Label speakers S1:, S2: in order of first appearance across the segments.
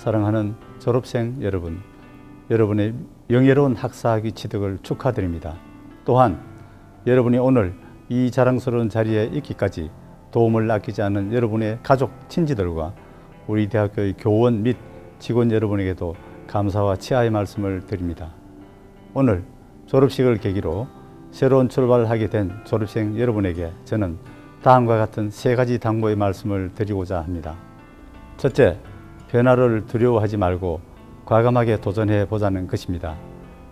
S1: 사랑하는 졸업생 여러분, 여러분의 명예로운 학사학위 취득을 축하드립니다. 또한 여러분이 오늘 이 자랑스러운 자리에 있기까지 도움을 아끼지 않은 여러분의 가족, 친지들과 우리 대학교의 교원 및 직원 여러분에게도 감사와 치아의 말씀을 드립니다. 오늘 졸업식을 계기로 새로운 출발을 하게 된 졸업생 여러분에게 저는 다음과 같은 세 가지 당부의 말씀을 드리고자 합니다. 첫째, 변화를 두려워하지 말고 과감하게 도전해 보자는 것입니다.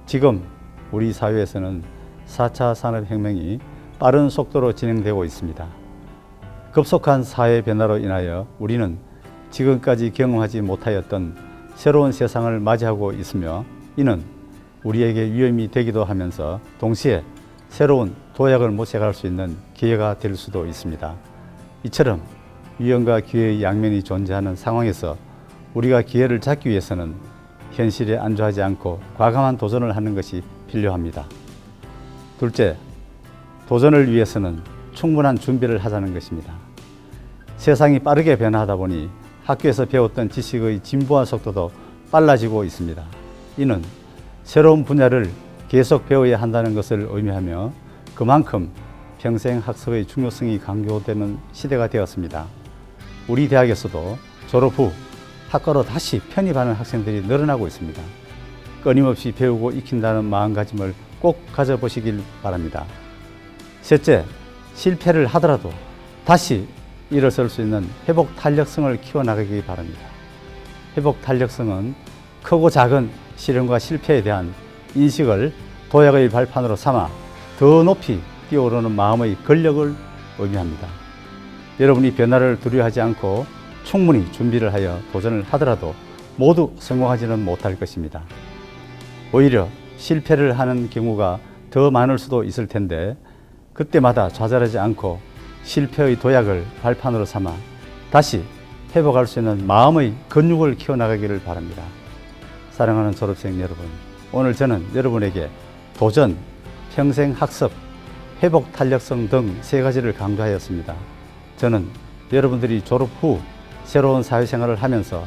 S1: 지금 우리 사회에서는 4차 산업혁명이 빠른 속도로 진행되고 있습니다. 급속한 사회 변화로 인하여 우리는 지금까지 경험하지 못하였던 새로운 세상을 맞이하고 있으며 이는 우리에게 위험이 되기도 하면서 동시에 새로운 도약을 모색할 수 있는 기회가 될 수도 있습니다. 이처럼 위험과 기회의 양면이 존재하는 상황에서 우리가 기회를 잡기 위해서는 현실에 안주하지 않고 과감한 도전을 하는 것이 필요합니다. 둘째, 도전을 위해서는 충분한 준비를 하자는 것입니다. 세상이 빠르게 변화하다 보니 학교에서 배웠던 지식의 진보화 속도도 빨라지고 있습니다. 이는 새로운 분야를 계속 배워야 한다는 것을 의미하며 그만큼 평생 학습의 중요성이 강조되는 시대가 되었습니다. 우리 대학에서도 졸업 후 학과로 다시 편입하는 학생들이 늘어나고 있습니다. 끊임없이 배우고 익힌다는 마음가짐을 꼭 가져보시길 바랍니다. 셋째, 실패를 하더라도 다시 일어설 수 있는 회복 탄력성을 키워나가기 바랍니다. 회복 탄력성은 크고 작은 시련과 실패에 대한 인식을 도약의 발판으로 삼아 더 높이 뛰어오르는 마음의 권력을 의미합니다. 여러분이 변화를 두려워하지 않고 충분히 준비를 하여 도전을 하더라도 모두 성공하지는 못할 것입니다. 오히려 실패를 하는 경우가 더 많을 수도 있을 텐데 그때마다 좌절하지 않고 실패의 도약을 발판으로 삼아 다시 회복할 수 있는 마음의 근육을 키워나가기를 바랍니다. 사랑하는 졸업생 여러분, 오늘 저는 여러분에게 도전, 평생 학습, 회복 탄력성 등 세 가지를 강조하였습니다. 저는 여러분들이 졸업 후 새로운 사회생활을 하면서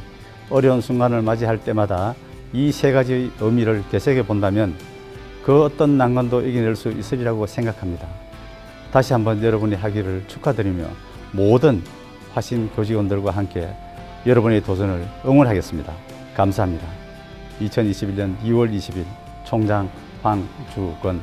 S1: 어려운 순간을 맞이할 때마다 이 세 가지의 의미를 되새겨 본다면 그 어떤 난관도 이겨낼 수 있으리라고 생각합니다. 다시 한번 여러분의 학위를 축하드리며 모든 화신 교직원들과 함께 여러분의 도전을 응원하겠습니다. 감사합니다. 2021년 2월 20일 총장 황주건